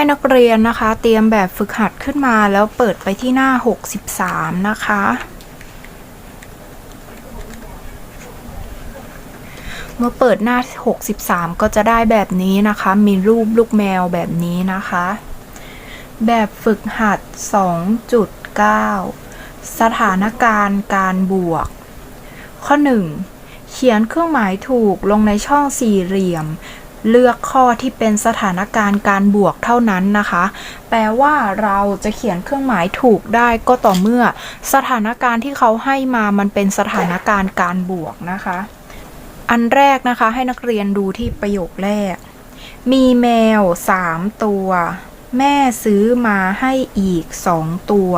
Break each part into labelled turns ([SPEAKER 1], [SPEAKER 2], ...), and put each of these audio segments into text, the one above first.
[SPEAKER 1] ให้นักเรียนนะคะ เตรียมแบบฝึกหัดขึ้นมาแล้วเปิดไปที่หน้า 63 นะคะ เมื่อเปิดหน้า 63 ก็จะได้แบบนี้นะคะ มีรูปลูกแมวแบบนี้นะคะ แบบฝึกหัด 2.9 สถานการณ์การบวก ข้อ 1 เขียนเครื่องหมายถูกลงในช่องสี่เหลี่ยม เลือกข้อที่เป็นสถานการณ์การบวกเท่านั้นนะคะ แปลว่าเราจะเขียนเครื่องหมายถูกได้ก็ต่อเมื่อ สถานการณ์ที่เขาให้มามันเป็นสถานการณ์การบวกนะคะ อันแรกนะคะให้นักเรียนดูที่ประโยคแรก มีแมว3ตัว แม่ซื้อมาให้อีก2ตัว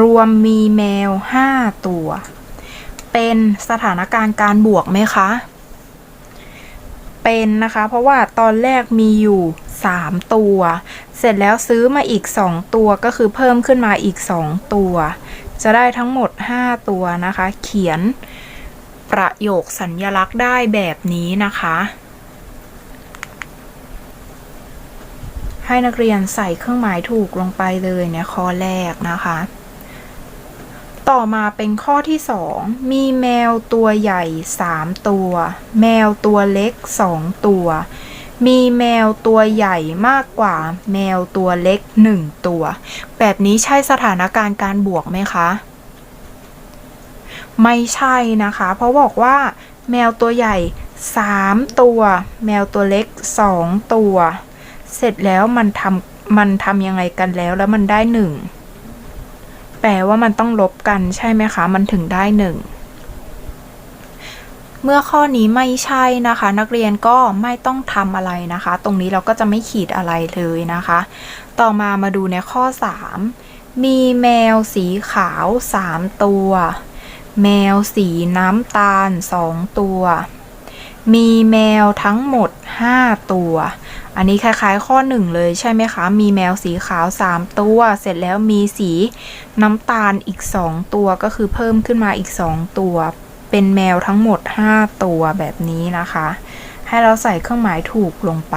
[SPEAKER 1] รวมมีแมว5ตัว เป็นสถานการณ์การบวกไหมคะ เป็นนะคะ เพราะว่าตอนแรกมีอยู่ 3 ตัว เสร็จแล้วซื้อมาอีก 2 ตัวก็คือเพิ่มขึ้นมาอีก 2 ตัว จะได้ทั้งหมด 5 ตัวนะคะ เขียนประโยคสัญญลักษณ์ได้แบบนี้นะคะ ให้นักเรียนใส่เครื่องหมายถูกลงไปเลยในข้อแรกนะคะ ต่อมาเป็นข้อที่ 2 มีแมวตัวใหญ่ 3 ตัว แมวตัวเล็ก 2 ตัว มีแมวตัวใหญ่มากกว่า แมวตัวเล็ก 1 ตัว แบบนี้ใช่สถานการณ์การบวกไหมคะ ไม่ใช่นะคะ เพราะบอกว่า แมวตัวใหญ่ 3 ตัว แมวตัวเล็ก 2 ตัว เสร็จแล้วมันทำมันทำยังไงกันแล้วแล้วมันได้ 1 แปลว่ามันต้องลบกันใช่ไหมคะ มันถึงได้1เมื่อข้อนี้ไม่ใช่นะคะ นักเรียนก็ไม่ต้องทำอะไรนะคะ ตรงนี้เราก็จะไม่ขีดอะไรเลยนะคะ ต่อมามาดูในข้อ 3 มีแมวสีขาว 3 ตัว แมวสีน้ำตาล 2 ตัว มีแมวทั้งหมด 5 ตัว อันนี้คล้ายๆข้อ1เลยใช่ไหมคะ มีแมวสีขาว 3 ตัว เสร็จแล้วมีสีน้ำตาลอีก 2 ตัวก็คือเพิ่มขึ้นมาอีก 2 ตัว เป็นแมวทั้งหมด 5 ตัวแบบนี้นะคะ ให้เราใส่เครื่องหมายถูกลงไป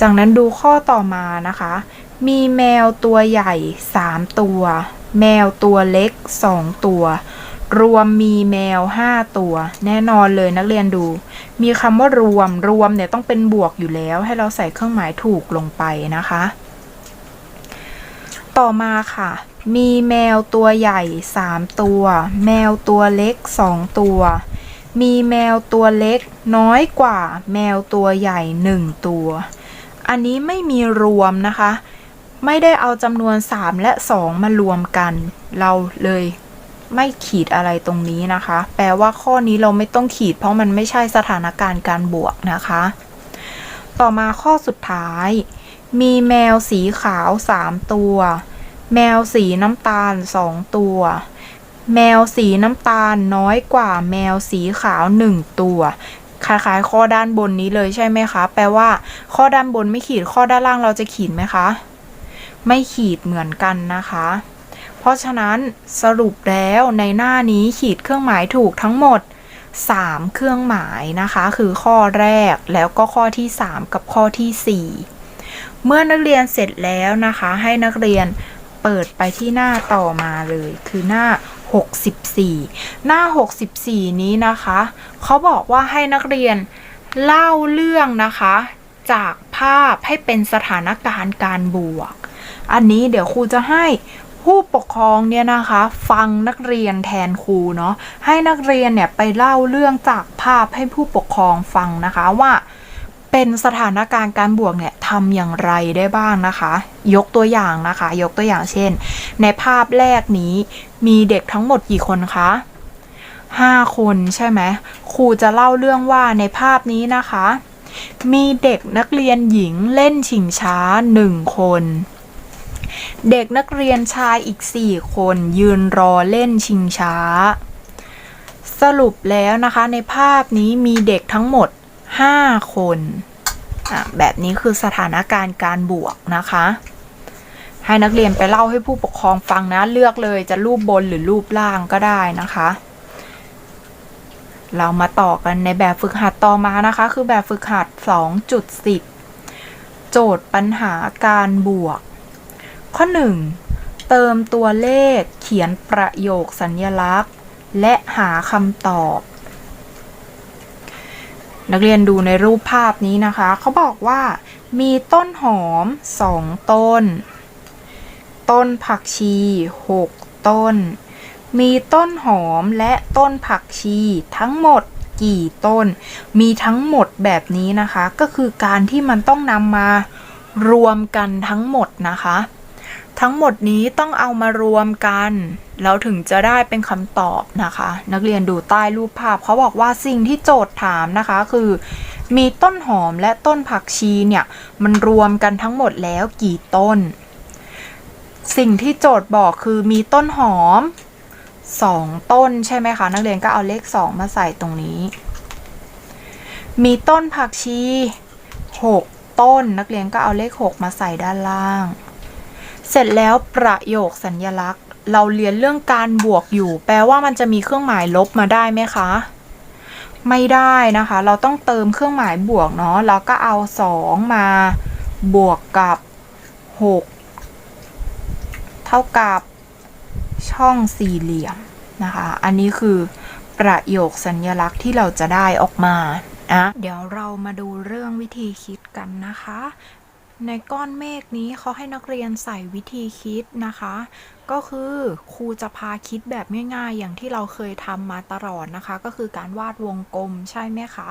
[SPEAKER 1] จากนั้นดูข้อต่อมานะคะ มีแมวตัวใหญ่ 3 ตัว แมวตัวเล็ก 2 ตัว รวมมีแมว5ตัว แน่นอนเลยนักเรียนดู มีคำว่ารวมรวมเนี่ยต้องเป็นบวกอยู่แล้ว ให้เราใส่เครื่องหมายถูกลงไปนะคะ ต่อมาค่ะ มีแมวตัวใหญ่3ตัว แมวตัวเล็ก2ตัว มีแมวตัวเล็กน้อยกว่า แมวตัวใหญ่1ตัว อันนี้ไม่มีรวมนะคะ ไม่ได้เอาจำนวน 3 และ 2 มารวมกัน เราเลย ไม่ขีดอะไรตรงนี้นะคะ แปลว่าข้อนี้เราไม่ต้องขีด เพราะมันไม่ใช่สถานการณ์การบวกนะคะ ต่อมาข้อสุดท้าย มีแมวสีขาว 3 ตัว แมวสีน้ำตาล 2 ตัว แมวสีน้ำตาลน้อยกว่า แมวสีขาว 1 ตัวคล้ายๆข้อด้านบนนี้เลยใช่ไหมคะ แปลว่า ข้อด้านบนไม่ขีดข้อด้านล่างเราจะขีดไหมคะ ไม่ขีดเหมือนกันนะคะ ราะฉะนั้นสรุปแล้วในหน้านี้ขีดเครื่องหมายถูกทั้งหมด 3 เครื่องหมายนะคะ คือข้อแรกแล้วก็ข้อที่ 3 กับข้อที่ 4 เมื่อนักเรียนเสร็จแล้วนะคะ ให้นักเรียนเปิดไปที่หน้าต่อมาเลย คือหน้า 64 หน้า 64 นี้นะคะเขาบอกว่าให้นักเรียนเล่าเรื่องนะคะ จากภาพให้เป็นสถานการณ์การบวก อันนี้เดี๋ยวครูจะให้ ผู้ปกครองเนี่ยนะคะ ฟังนักเรียนแทนครูเนาะให้นักเรียนเนี่ยไปเล่าเรื่องจากภาพให้ผู้ปกครองฟังนะคะว่าเป็นสถานการณ์การบวกเนี่ยทำอย่างไรได้บ้างนะคะ ยกตัวอย่างนะคะ ยกตัวอย่างเช่น ในภาพแรกนี้มีเด็กทั้งหมดกี่คนคะห้าคนใช่ไหมครูจะเล่าเรื่องว่าในภาพนี้นะคะ มีเด็กนักเรียนหญิงเล่นชิงช้าหนึ่งคน เด็กนักเรียนชายอีก 4 คนยืนรอเล่นชิงช้า สรุปแล้วนะคะในภาพนี้มีเด็กทั้งหมด 5 คนแบบนี้คือสถานการณ์การบวกนะคะ ให้นักเรียนไปเล่าให้ผู้ปกครองฟังนะ เลือกเลยจะรูปบนหรือรูปล่างก็ได้นะคะ เรามาต่อกันในแบบฝึกหัดต่อมานะคะ คือแบบฝึกหัด 2.10 โจทย์ปัญหาการบวก ข้อ 1 เติมตัวเลขเขียนประโยคสัญญลักษณ์ และหาคำตอบ นักเรียนดูในรูปภาพนี้นะคะ เขาบอกว่า มีต้นหอม 2 ต้น ต้นผักชี 6 ต้น มีต้นหอมและต้นผักชีทั้งหมดกี่ต้น มีทั้งหมดแบบนี้นะคะ ก็คือการที่มันต้องนำมารวมกันทั้งหมดนะคะ ทั้งหมดนี้ต้องเอามารวมกัน แล้วถึงจะได้เป็นคำตอบนะคะ นักเรียนดูใต้รูปภาพเขาบอกว่าสิ่งที่โจทย์ถามนะคะคือ มีต้นหอมและต้นผักชีเนี่ย มันรวมกันทั้งหมดแล้วกี่ต้น สิ่งที่โจทย์บอกคือมีต้นหอม 2 ต้นใช่ไหมคะ นักเรียนก็เอาเลข 2 มาใส่ตรงนี้ มีต้นผักชี 6 ต้น นักเรียนก็เอาเลข 6 มาใส่ด้านล่าง เสร็จแล้วประโยคสัญญลักษณ์ เราเรียนเรื่องการบวกอยู่ แปลว่ามันจะมีเครื่องหมายลบมาได้ไหมคะ ไม่ได้นะคะ เราต้องเติมเครื่องหมายบวกเนาะเราก็เอา 2 มาบวกกับ 6 เท่ากับช่องสี่เหลี่ยมนะคะ อันนี้คือประโยคสัญญลักษณ์ที่เราจะได้ออกมานะเดี๋ยวเรามาดูเรื่องวิธีคิดกันนะคะ ในก้อนเมฆนี้เขาให้นักเรียนใส่วิธีคิดนะคะ ก็คือครูจะพาคิดแบบง่ายๆ อย่างที่เราเคยทำมาตลอดนะคะ ก็คือการวาดวงกลมใช่ไหมคะ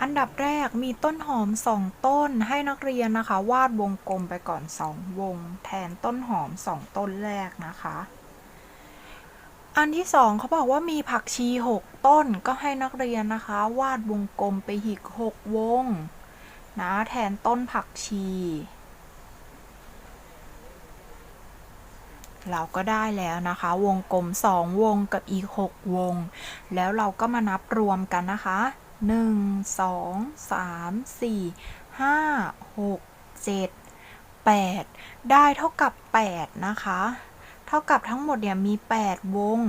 [SPEAKER 1] อันดับแรกมีต้นหอมสองต้นให้นักเรียนนะคะ วาดวงกลมไปก่อนสองวง แทนต้นหอมสองต้นแรกนะคะอันที่สองเขาบอกว่ามีผักชีหกต้นก็ให้นักเรียนนะคะ วาดวงกลมไปอีกหกวง นะแทนต้นผักชี เราก็ได้แล้วนะคะ วงกลมสองวงกับอีกหกวง แล้วเราก็มานับรวมกันนะคะหนึ่งสองสามสี่ห้าหกเจ็ดแปดได้เท่ากับแปดนะคะ เท่ากับทั้งหมดเนี่ยมี 8 วง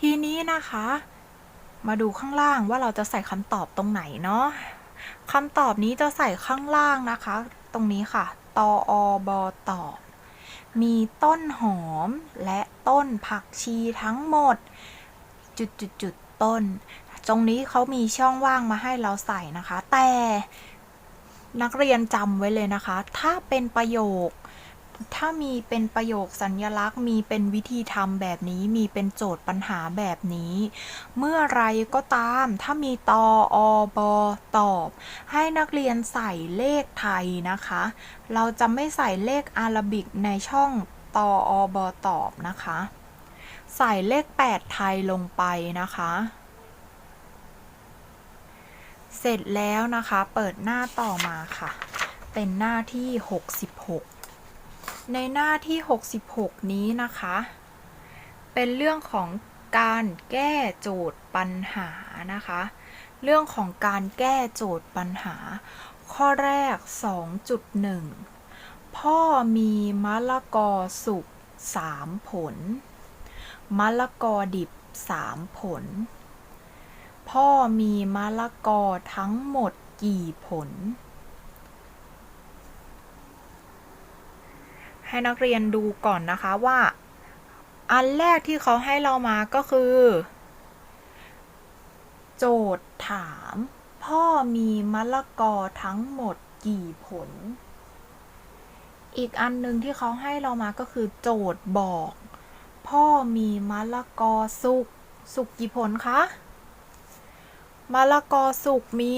[SPEAKER 1] ทีนี้นะคะ มาดูข้างล่างว่าเราจะใส่คำตอบตรงไหนเนาะ คำตอบนี้จะใส่ข้างล่างนะคะ ตรงนี้ค่ะ ตออบอตอบ มีต้นหอมและต้นผักชีทั้งหมด จุดจุดจุดต้น ตรงนี้เขามีช่องว่างมาให้เราใส่นะคะ แต่นักเรียนจำไว้เลยนะคะ ถ้าเป็นประโยค ถ้ามีเป็นประโยคสัญญลักษณ์ มีเป็นวิธีทำแบบนี้ มีเป็นโจทย์ปัญหาแบบนี้ เมื่อไรก็ตาม ถ้ามีตออบอตอบ ให้นักเรียนใส่เลขไทยนะคะ เราจะไม่ใส่เลขอารบิกในช่องตออบอตอบนะคะ ใส่เลข 8 ไทยลงไปนะคะ เสร็จแล้วนะคะ เปิดหน้าต่อมาค่ะ เป็นหน้าที่ 66 ในหน้าที่ 66 นี้นะคะ เป็นเรื่องของการแก้โจทย์ปัญหานะคะ เรื่องของการแก้โจทย์ปัญหา ข้อแรก 2.1 พ่อมีมะละกอสุก3 ผล มะละกอดิบ 3 ผล พ่อมีมะละกอทั้งหมดกี่ผล ให้นักเรียนดูก่อนนะคะว่า อันแรกที่เขาให้เรามาก็คือ โจทย์ถาม พ่อมีมะละกอทั้งหมดกี่ผล อีกอันหนึ่งที่เขาให้เรามาก็คือ โจทย์บอก พ่อมีมะละกอสุกสุกกี่ผลคะมะละกอสุกมี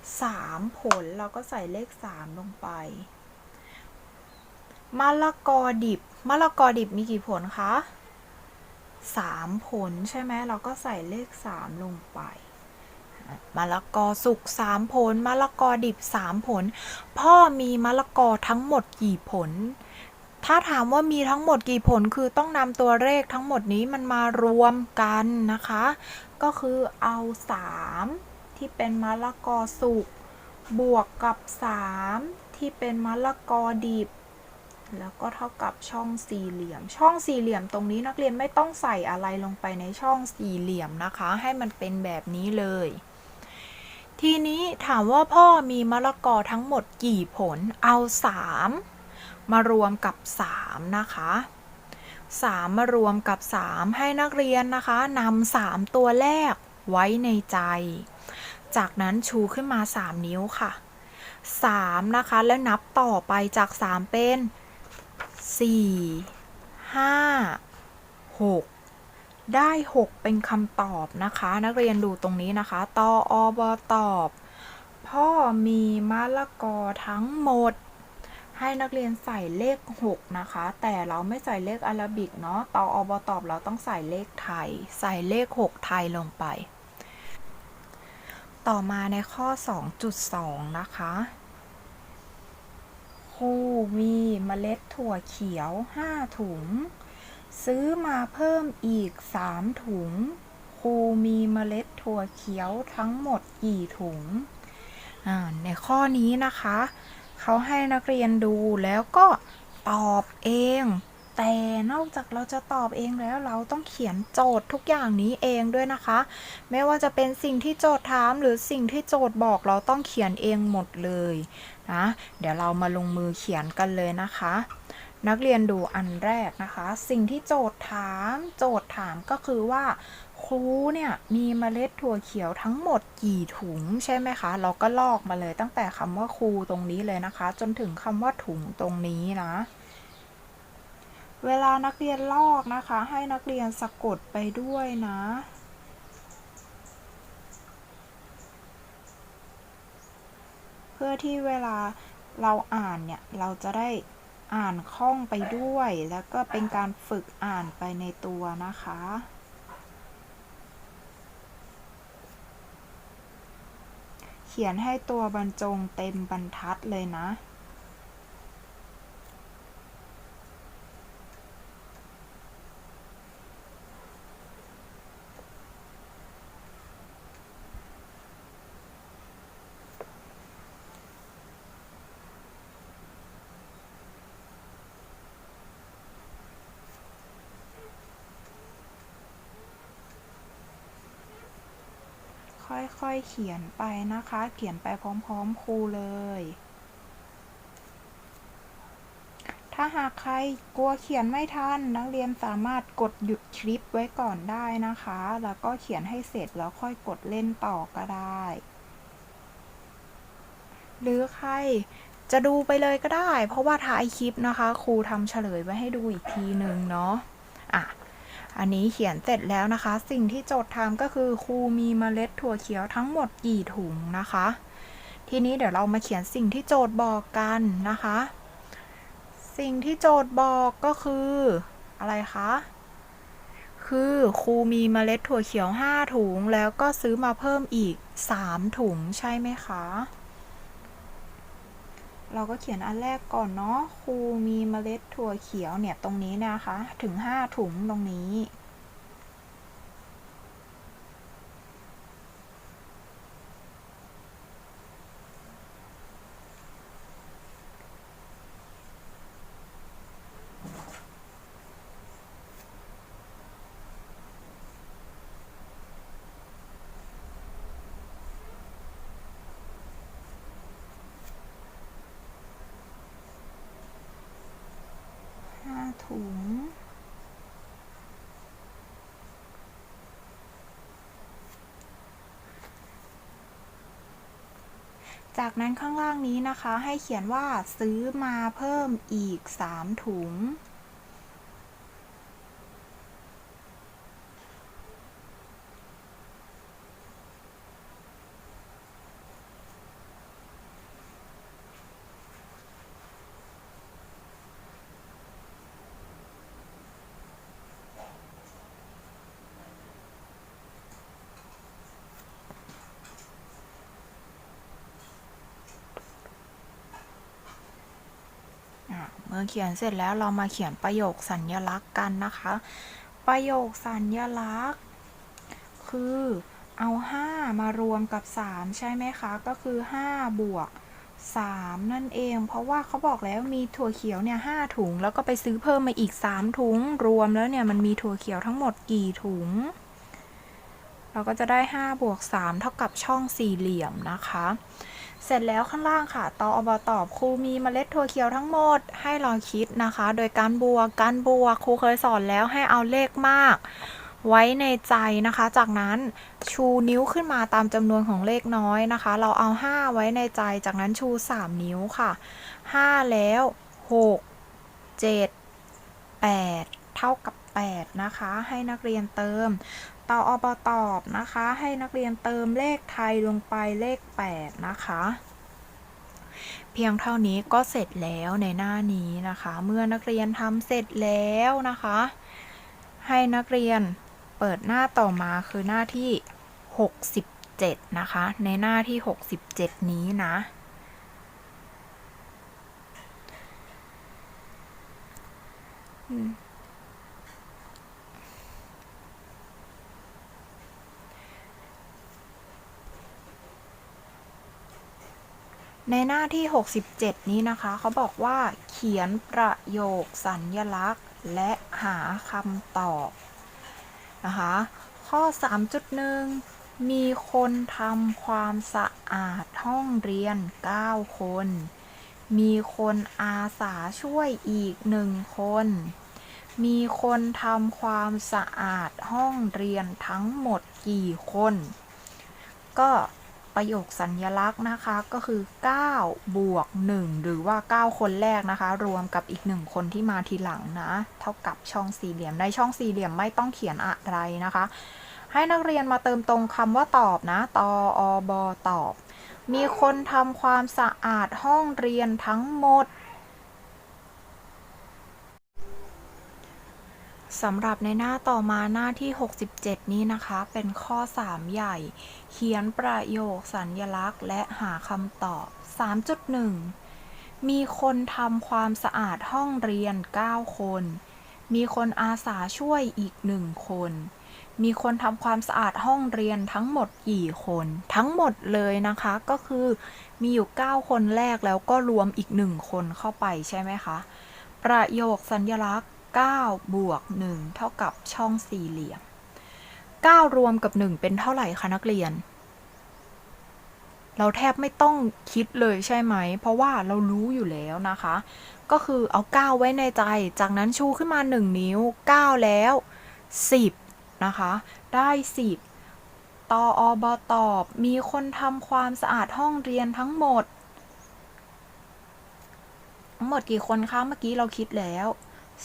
[SPEAKER 1] 3 ผลเราก็ใส่เลข 3 ลงไป มะละกอดิบมะละกอดิบมีกี่ผลคะ3ผลใช่ไหมเราก็ใส่เลข3ลงไปมะละกอสุก3ผลมะละกอดิบ3ผล พ่อมีมะละกอทั้งหมดกี่ผล ถ้าถามว่ามีทั้งหมดกี่ผลคือต้องนำตัวเลขทั้งหมดนี้มันมารวมกันนะคะ ก็คือเอา3ที่เป็นมะละกอสุกบวกกับ3ที่เป็นมะละกอดิบ แล้วก็เท่ากับช่องสี่เหลี่ยม ช่องสี่เหลี่ยมตรงนี้นักเรียนไม่ต้องใส่อะไรลงไปในช่องสี่เหลี่ยมนะคะ ให้มันเป็นแบบนี้เลย ทีนี้ถามว่าพ่อมีมะละกอทั้งหมดกี่ผล เอา3มารวมกับ3นะคะ3มารวมกับ3ให้นักเรียนนะคะนำา3ตัวแรกไว้ในใจ จากนั้นชูขึ้นมา3นิ้วค่ะ 3 นะคะ แล้วนับต่อไปจาก 3 เป็น 4 5 6ได้ 6 เป็นคำตอบนะคะ นักเรียนดูตรงนี้นะคะ ตออบตอบ พ่อมีมะละกอทั้งหมด ให้นักเรียนใส่เลข 6 นะคะ แต่เราไม่ใส่เลขอาราบิกเนาะตออบตอบเราต้องใส่เลขไทย ใส่เลข 6 ไทยลงไป ต่อมาในข้อ 2.2 นะคะ ครูมีเมล็ดถั่วเขียว 5 ถุง ซื้อมาเพิ่มอีก 3 ถุง ครูมีเมล็ดถั่วเขียวทั้งหมดกี่ถุง ในข้อนี้นะคะ เขาให้นักเรียนดูแล้วก็ตอบเอง แต่นอกจากเราจะตอบเองแล้วเราต้องเขียนโจทย์ทุกอย่างนี้เองด้วยนะคะ ไม่ว่าจะเป็นสิ่งที่โจทย์ถามหรือสิ่งที่โจทย์บอกเราต้องเขียนเองหมดเลย นะเดี๋ยวเรามาลงมือเขียนกันเลยนะคะ นักเรียนดูอันแรกนะคะ สิ่งที่โจทย์ถามโจทย์ถามก็คือว่าครูเนี่ยมีเมล็ดถั่วเขียวทั้งหมดกี่ถุงใช่ไหมคะ เราก็ลอกมาเลยตั้งแต่คำว่าครูตรงนี้เลยนะคะ จนถึงคำว่าถุงตรงนี้นะเวลานักเรียนลอกนะคะ ให้นักเรียนสะกดไปด้วยนะ พื่อที่เวลาเราอ่านเนี่ย เราจะได้อ่านคล่องไปด้วย แล้วก็เป็นการฝึกอ่านไปในตัวนะคะ เขียนให้ตัวบรรจงเต็มบรรทัดเลยนะ ค่อยๆเขียนไปนะคะ เขียนไปพร้อมๆครูเลย ถ้าหากใครกลัวเขียนไม่ทัน นักเรียนสามารถกดหยุดคลิปไว้ก่อนได้นะคะ แล้วก็เขียนให้เสร็จแล้วค่อยกดเล่นต่อก็ได้ หรือใครจะดูไปเลยก็ได้ เพราะว่าท้ายคลิปนะคะ ครูทำเฉลยไว้ให้ดูอีกทีหนึ่งเนาะอะ อันนี้เขียนเสร็จแล้วนะคะ สิ่งที่โจทย์ทำก็คือครูมีเมล็ดถั่วเขียวทั้งหมดกี่ถุงนะคะ ทีนี้เดี๋ยวเรามาเขียนสิ่งที่โจทย์บอกกันนะคะ สิ่งที่โจทย์บอกก็คืออะไรคะคือครูมีเมล็ดถั่วเขียว 5 ถุง แล้วก็ซื้อมาเพิ่มอีก 3 ถุงใช่ไหมคะ เราก็เขียนอันแรกก่อนเนาะครูมีเมล็ดถั่วเขียวเนี่ยตรงนี้นะคะ ถึง 5 ถุงตรงนี้ ห้าถุง จากนั้นข้างล่างนี้นะคะให้เขียนว่าซื้อมาเพิ่มอีก 3 ถุง เขียนเสร็จแล้วเรามาเขียนประโยคสัญญลักษณ์กันนะคะ ประโยคสัญญลักษณ์ คือเอา 5 มารวมกับ 3 ใช่ไหมคะ ก็คือ 5 บวก 3 นั่นเอง เพราะว่าเขาบอกแล้วมีถั่วเขียวเนี่ย5ถุง แล้วก็ไปซื้อเพิ่มมาอีก 3 ถุง รวมแล้วเนี่ยมันมีถั่วเขียวทั้งหมดกี่ถุงเเราก็จะได้ 5 บวก 3 เท่ากับช่องสี่เหลี่ยมนะคะ เสร็จแล้วข้างล่างค่ะตออบตอบครูมีเมล็ดถั่วเขียวทั้งหมดให้ลองคิดนะคะ โดยการบวกการบวกครูเคยสอนแล้วให้เอาเลขมาก ไว้ในใจนะคะ จากนั้นชูนิ้วขึ้นมาตามจำนวนของเลขน้อยนะคะ เราเอา 5 ไว้ในใจ จากนั้นชู 3 นิ้วค่ะ 5 แล้ว 6 7 8 เท่ากับ8นะคะ ให้นักเรียนเติม ต่ออบตอบนะคะ ให้นักเรียนเติมเลขไทยลงไปเลข 8 นะคะ เพียงเท่านี้ก็เสร็จแล้วในหน้านี้นะคะ เมื่อนักเรียนทำเสร็จแล้วนะคะ ให้นักเรียนเปิดหน้าต่อมาคือหน้าที่ 67 นะคะ ในหน้าที่ 67 นี้นะอืม ในหน้าที่ 67 นี้นะคะ เขาบอกว่า เขียนประโยคสัญญลักษณ์ และหาคำตอบ นะคะ ข้อ 3.1 มีคนทำความสะอาดห้องเรียน 9 คน มีคนอาสาช่วยอีกหนึ่งคน มีคนทำความสะอาดห้องเรียนทั้งหมดกี่คน ก็ ประโยคสัญญลักษณ์นะคะ ก็คือ 9 บวก 1 หรือว่า 9 คนแรกนะคะ รวมกับอีก 1 คนที่มาทีหลังนะ เท่ากับช่องสี่เหลี่ยม ในช่องสี่เหลี่ยมไม่ต้องเขียนอะไรนะคะ ให้นักเรียนมาเติมตรงคำว่าตอบนะ ตออบตอบ มีคนทำความสะอาดห้องเรียนทั้งหมดสำหรับในหน้าต่อมาหน้าที่ 67 นี้นะคะ เป็นข้อ 3 ใหญ่ เขียนประโยคสัญญลักษณ์และหาคำตอบ 3.1 มีคนทำความสะอาดห้องเรียน 9 คน มีคนอาสาช่วยอีก1คน มีคนทำความสะอาดห้องเรียนทั้งหมดกี่คน ทั้งหมดเลยนะคะก็คือมีอยู่ 9 คนแรกแล้วก็รวมอีก1คนเข้าไปใช่ไหมคะ ประโยคสัญญลักษณ์9บวก1เท่ากับช่องสี่เหลี่ยม 9 รวมกับ 1 เป็นเท่าไหร่คะนักเรียน เราแทบไม่ต้องคิดเลยใช่ไหม เพราะว่าเรารู้อยู่แล้วนะคะ ก็คือเอา 9 ไว้ในใจ จากนั้นชูขึ้นมา 1 นิ้ว 9 แล้ว 10 นะคะ ได้ 10 ตออบตอบ มีคนทำความสะอาดห้องเรียนทั้งหมด ทั้งหมดกี่คนคะ เมื่อกี้เราคิดแล้ว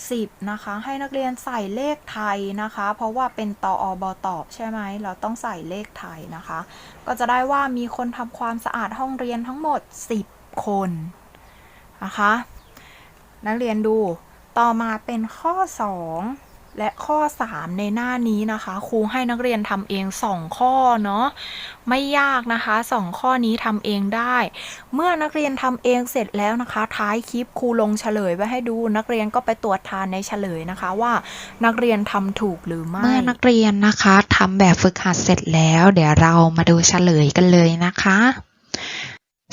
[SPEAKER 1] 10 นะคะ ให้นักเรียนใส่เลขไทยนะคะ เพราะว่าเป็นตออบตอบใช่ไหม เราต้องใส่เลขไทยนะคะ ก็จะได้ว่ามีคนทำความสะอาดห้องเรียนทั้งหมด 10 คนนะคะ นักเรียนดูต่อมาเป็นข้อ 2 และข้อ 3 ในหน้านี้นะคะครูให้นักเรียนทำเอง 2 ข้อเนาะไม่ยากนะคะ 2 ข้อนี้ทำเองได้ เมื่อนักเรียนทำเองเสร็จแล้วนะคะ ท้ายคลิปครูลงเฉลยไว้ให้ดูนักเรียนก็ไปตรวจทานในเฉลยนะคะว่านักเรียนทำถูกหรือไม่
[SPEAKER 2] เมื่อนักเรียนนะคะทำแบบฝึกหัดเสร็จแล้ว เดี๋ยวเรามาดูเฉลยกันเลยนะคะ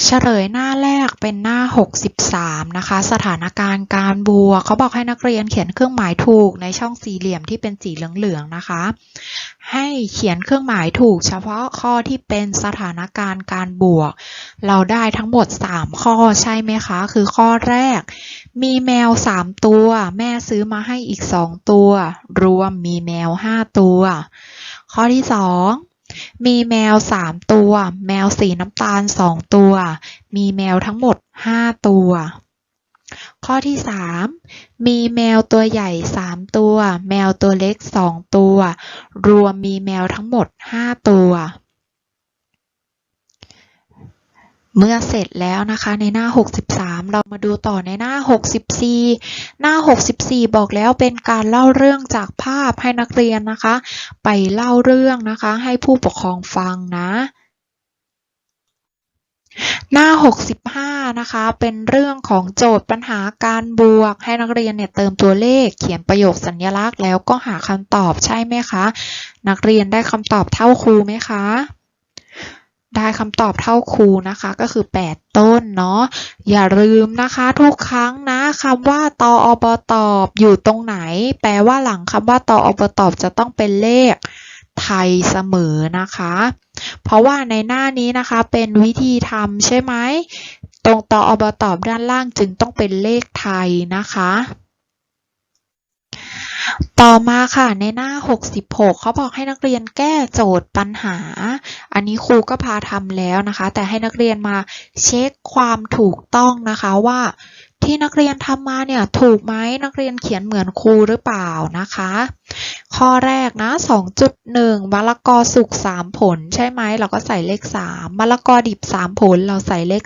[SPEAKER 2] เฉลยหน้าแรกเป็นหน้า 63 นะคะ สถานการณ์การบวกเขาบอกให้นักเรียนเขียนเครื่องหมายถูกในช่องสี่เหลี่ยมที่เป็นสีเหลืองๆนะคะ ให้เขียนเครื่องหมายถูกเฉพาะข้อที่เป็นสถานการณ์การบวก เราได้ทั้งหมด 3 ข้อใช่ไหมคะ คือข้อแรก มีแมว 3 ตัว แม่ซื้อมาให้อีก 2 ตัว รวมมีแมว 5 ตัว ข้อที่ 2 มีแมว3ตัว แมวสีน้ำตาล2ตัว มีแมวทั้งหมด5ตัว ข้อที่3มีแมวตัวใหญ่3ตัว แมวตัวเล็ก2ตัว รวมมีแมวทั้งหมด5ตัว เมื่อเสร็จแล้วนะคะในหน้า 63 เรามาดูต่อในหน้า 64 หน้า 64 บอกแล้วเป็นการเล่าเรื่องจากภาพให้นักเรียนนะคะ ไปเล่าเรื่องนะคะ ให้ผู้ปกครองฟังนะ หน้า 65 นะคะ เป็นเรื่องของโจทย์ปัญหาการบวก ให้นักเรียนเนี่ยเติมตัวเลข เขียนประโยคสัญลักษณ์แล้วก็หาคำตอบใช่ไหมคะ นักเรียนได้คำตอบเท่าครูไหมคะ ได้คำตอบเท่าครูนะคะก็คือ 8 ต้นเนาะอย่าลืมนะคะทุกครั้งนะคำว่าตออบตอบอยู่ตรงไหน แปลว่าหลังคำว่าตออบตอบจะต้องเป็นเลขไทยเสมอนะคะ เพราะว่าในหน้านี้นะคะเป็นวิธีทำใช่ไหมตรงตออบตอบด้านล่างจึงต้องเป็นเลขไทยนะคะ ต่อมาค่ะในหน้า 66 เขาบอกให้นักเรียนแก้โจทย์ปัญหา อันนี้ครูก็พาทำแล้วนะคะ แต่ให้นักเรียนมาเช็คความถูกต้องนะคะว่าที่นักเรียนทำมาเนี่ยถูกไหมนักเรียนเขียนเหมือนครูหรือเปล่านะคะ ข้อแรกนะ 2.1มะละกอสุก 3 ผลใช่ไหมเราก็ใส่เลข 3มะละกอดิบ 3 ผลเราใส่เลข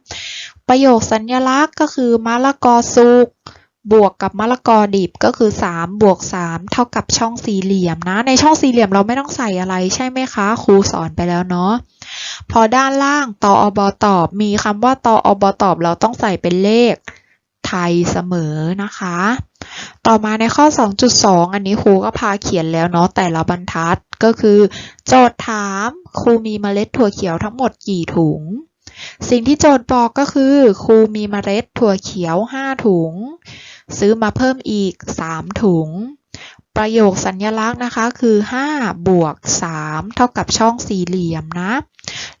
[SPEAKER 2] 3 ประโยคสัญลักษณ์ก็คือมะละกอสุก บวกกับมะละกอดิบก็คือ 3 บวก 3 เท่ากับช่องสี่เหลี่ยมนะ ในช่องสี่เหลี่ยมเราไม่ต้องใส่อะไรใช่ไหมคะ ครูสอนไปแล้วเนาะพอด้านล่างตออบตอบ มีคำว่าตออบตอบเราต้องใส่เป็นเลขไทยเสมอนะคะ ต่อมาในข้อ 2.2 อันนี้ครูก็พาเขียนแล้วเนาะแต่ละบรรทัดก็คือ โจทย์ถามครูมีเมล็ดถั่วเขียวทั้งหมดกี่ถุง สิ่งที่โจทย์บอกก็คือครูมีเมล็ดถั่วเขียว 5 ถุง ซื้อมาเพิ่มอีก 3 ถุง ประโยคสัญลักษณ์นะคะคือ 5 บวก 3 เท่ากับช่องสี่เหลี่ยมนะ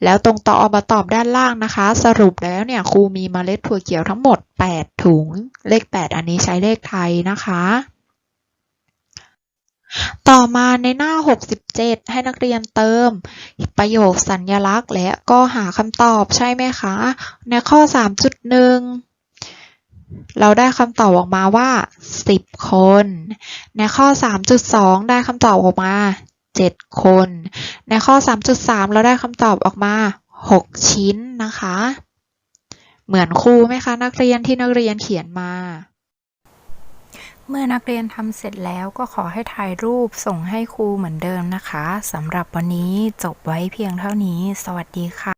[SPEAKER 2] แล้วตรงต่ออบตอบด้านล่างนะคะ สรุปแล้วเนี่ยครูมีเมล็ดถั่วเขียวทั้งหมด 8 ถุง เลข 8 อันนี้ใช้เลขไทยนะคะต่อมาในหน้า 67 ให้นักเรียนเติม ประโยคสัญญลักษณ์และก็หาคำตอบใช่ไหมคะ ในข้อ 3.1 เราได้คำตอบออกมาว่า 10 คน ในข้อ 3.2 ได้คำตอบออกมา 7 คน ในข้อ 3.3 เราได้คำตอบออกมา 6 ชิ้นนะคะ เหมือนครูไหมคะนักเรียนที่นักเรียนเขียนมา
[SPEAKER 1] เมื่อนักเรียนทำเสร็จแล้วก็ขอให้ถ่ายรูปส่งให้ครูเหมือนเดิมนะคะสำหรับวันนี้จบไว้เพียงเท่านี้ สวัสดีค่ะ